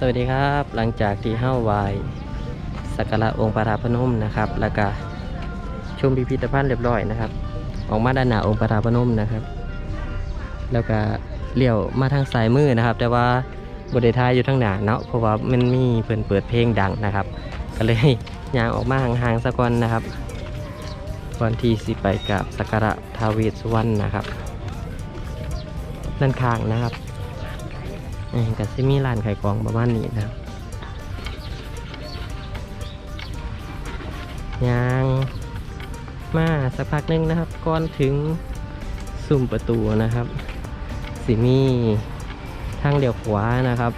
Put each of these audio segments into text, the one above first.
สวัสดีครับ หลังจากที่เฮ้าวายสักการะองค์พระธาตุพนมนะครับ แล้วก็ชมพิพิธภัณฑ์เรียบร้อยนะครับ ออกมาด้านหน้าองค์พระธาตุพนมนะครับ แล้วก็เลี้ยวมาทางซ้ายมือนะครับ แต่ว่าบริทายอยู่ทางหน้าเนาะเพราะว่ามันมีเพิ่นเปิดเพลงดังนะครับ ก็เลยยางออกมาห่างๆสักก่อนนะครับวันที่สิไปกับสักการะทาวเวสสุวรรณนะครับนั่นข้างนะครับ กับซิมีร้านขายของประมาณนี้นะครับยางมาสักพักหนึงนะครับก่อนถึงซุ้มประตูนะครับ สิมีทางเดียวขวานะครับ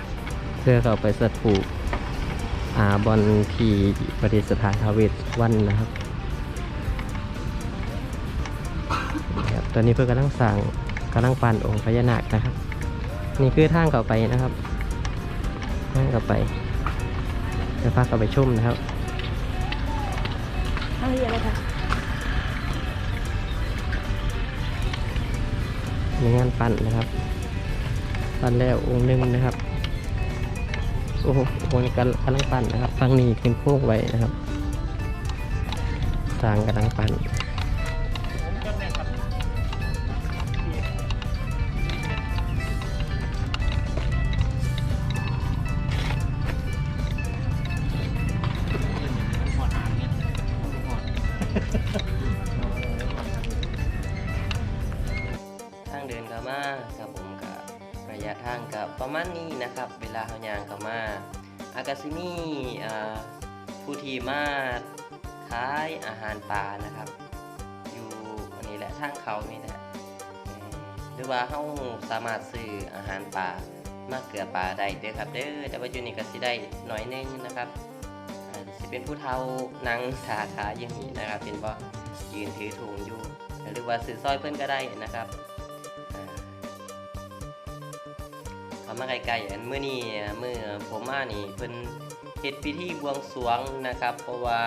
เพื่อเข้าไปสถูปอ่าบอลทีประดิษฐานทาวเวสวันนะครับครับตอนนี้เพื่อกำลังสั่งกำลังปั่นองค์พญานาคนะครับ นี่คือทางเข้าไปนะครับทางเข้าไปจะพาเข้าไปชมนะครับเอาเรียอะไรคะมีงานปั่นนะครับ ปั่นแล้วองค์หนึ่งนะครับ โอ้โหคนกำลังกำลังปั่นนะครับฟังนี้เป็นโค้งไว้นะครับสร้างกำลังปั่น ทางเดินเข้ามาครับผมกับระยะทางกับประมาณนี้นะครับ เวลาเขายางเข้ามาอากาซิมี่ผู้ที่มาขายอาหารปลานะครับ อยู่อันนี้แหละทางเขานี่แหละหรือว่าเขาสามารถซื้ออาหารปลามาเกลือปลาได้เด้อครับเด้อแต่ว่าอยู่นี่ก็สิได้หน่อยนึงนะครับ เป็นผู้เฒ่านั่งถาขาอย่างนี้นะครับ เป็นบ่ยืนถือถุงอยู่หรือว่าซื้อซอยเพิ่อนก็ได้นะครับเขามาไกลๆอันเมื่อนี้เมื่อผมมานี่เพิ่นเฮ็ดพิธีบวงสรวงนะครับ เพราะว่า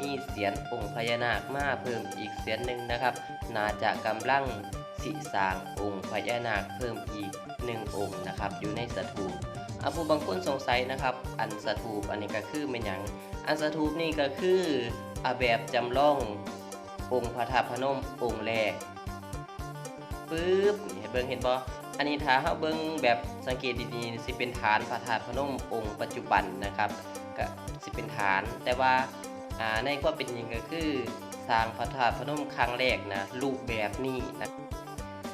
มีเสียนองค์พญานาคมาเพิ่มอีกเสียนหนึ่งนะครับ น่าจะกำลังสิสางองค์พญานาคเพิ่มอีกหนึ่งองค์นะครับ อยู่ในสถูป อาผู้บางคนสงสัยนะครับ อันสถูปอันนี้ก็คือเป็นหยังอันสถูปนี่ก็คืออาแบบจำลององค์พระธาตุพนมองค์แรกปึ๊บนี่เบิ่งเห็นบ่อันนี้ถ้าเราเบิ่งแบบสังเกตดีๆสิเป็นฐานพระธาตุพนมองค์ปัจจุบันนะครับก็สิเป็นฐานแต่ว่าอ่าในความเป็นจริงก็คือสร้างพระธาตุพนมครั้งแรกนะรูปแบบนี้นะ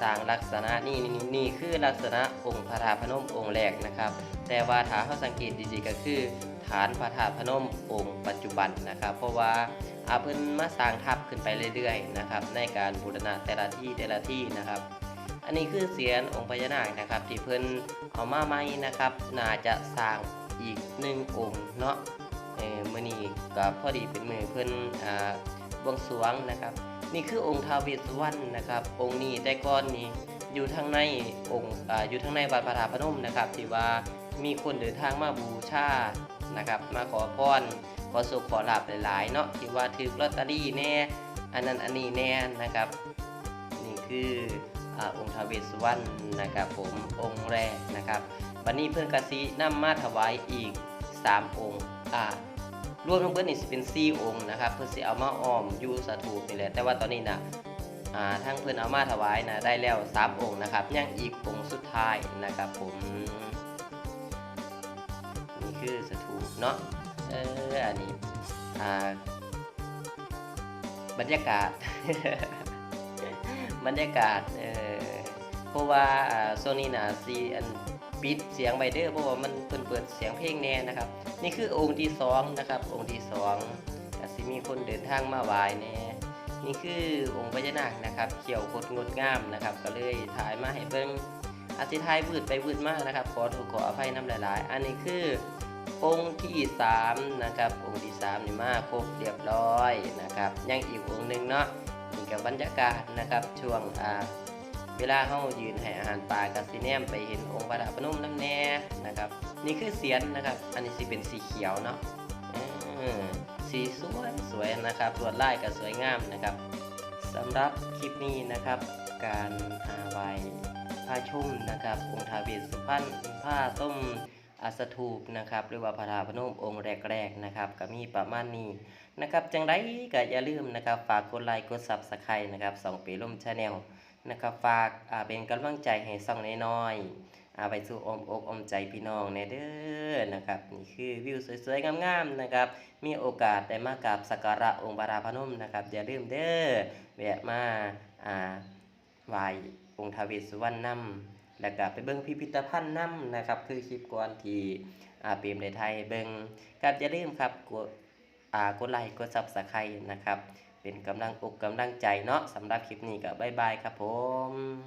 สร้างลักษณะนี่นี่นี่คือลักษณะองค์พระธาตุพนมองค์แรกนะครับ แต่ว่าถ้าเราสังเกตดีๆก็คือ ฐานพระธาตุพนมองค์ปัจจุบันนะครับ เพราะว่าอาเพิ่นมาสร้างทับขึ้นไปเรื่อยๆนะครับในการบูรณะแต่ละที่แต่ละที่นะครับ อันนี้คือเสียนองค์พญานาคนะครับ ที่เพิ่นเอามาใหม่นะครับ น่าจะสร้างอีกหนึ่งองค์เนาะเออมือนี้ก็พอดีเป็นมือเพิ่นอ่าบวงสรวงนะครับ นี่คือองค์ทาวเวสสุวรรณนะครับ องค์นี้แต่ก่อนนี้อยู่ทางในองค์ออยู่ทางในวัดพระธาตุพนมนะครับที่ว่ามีคนเดินทางมาบูชานะครับ มาขอพรขอสุขขอลาบหลายๆเนาะที่ว่าถือลอตเตอรี่แน่อันนั้นอันนี้แน่นะครับ นี่คืออองค์ทาวเวสสุวรรณนะครับผมองค์แรกนะครับวันนี้เพื่อนกสินำมาถวายอีก 3 องค์อ่า รวมทั้งเพื่อนนี่สิเป็น4องค์นะครับ เพื่อสิเอามาอ้อมอยู่สถูปนี่แหละแต่ว่าตอนนี้นะอ่าทั้งเพื่อนเอามาถวายนะได้แล้ว3องค์นะครับยังอีกองค์สุดท้ายนะครับผมนี่คือสถูปเนาะเอออันนี้อ่าบรรยากาศ บรรยากาศเออเพราะว่าโซนี่นะซีอันปิดเสียงไบเดอร์เพราะว่ามันเปิดเปิดเสียง ลงแน่นะครับ นี่คือองค์ที่สองนะครับ องค์ที่สองก็สิมีคนเดินทางมาไหว้แน่นี่คือองค์พญานาคนะครับเขียวคตรงดงามนะครับ ก็เลยถ่ายมาให้เบิ่งอาสิทายวืดไปวืดมากนะครับ ขอโทษขออภัยน้ำหลาย ๆ อันนี้คือองค์ที่สามนะครับองค์ที่สามนี่มาครบเรียบร้อยนะครับ ยังอีกองค์หนึ่งเนาะนี่กับบรรยากาศนะครับช่วงอ่า เวลาเฮายืนให้อาหารปลากับซีเนมไปเห็นองค์พระธาตุพนมน้ำแน่นะครับ นี่คือเสียนนะครับ อันนี้สิเป็นสีเขียวเนาะสีสวยสวยนะครับลวดลายก็สวยงามนะครับสำหรับคลิปนี้นะครับ การอาไวผ้าชุ่มนะครับ องค์ทาเวสสุพรรณผ้าต้มอัสถูปนะครับหรือว่าพระธาตุพนมองค์แรกๆนะครับก็มีประมาณนี้นะครับจังไดก็อย่าลืมนะครับ ฝากกดไลค์กด Subscribe นะครับสองปีล่มชาแนล นะครับฝากเป็นกำลังใจให้ส่องน้อยๆอาไปสู่อมอกอมใจพี่น้องในเด้อนะครับนี่คือวิวสวยๆงามๆนะครับมีโอกาสได้มากราบสักการะองค์พราพนมนะครับอย่าลืมเด้อแวะมาอ่าไหว้องค์ทาวเวสสุวรรณนำแล้วก็ไปเบิ่งพิพิธภัณฑ์นำนะครับคือคลิปก่อนที่อ่าเปรมในไทยเบิ่งครับอย่าลืมครับกดอ่ากดไลค์กด Subscribe นะครับ เป็นกำลังอกกำลังใจเนาะสำหรับคลิปนี้ก็บ๊ายบายครับผม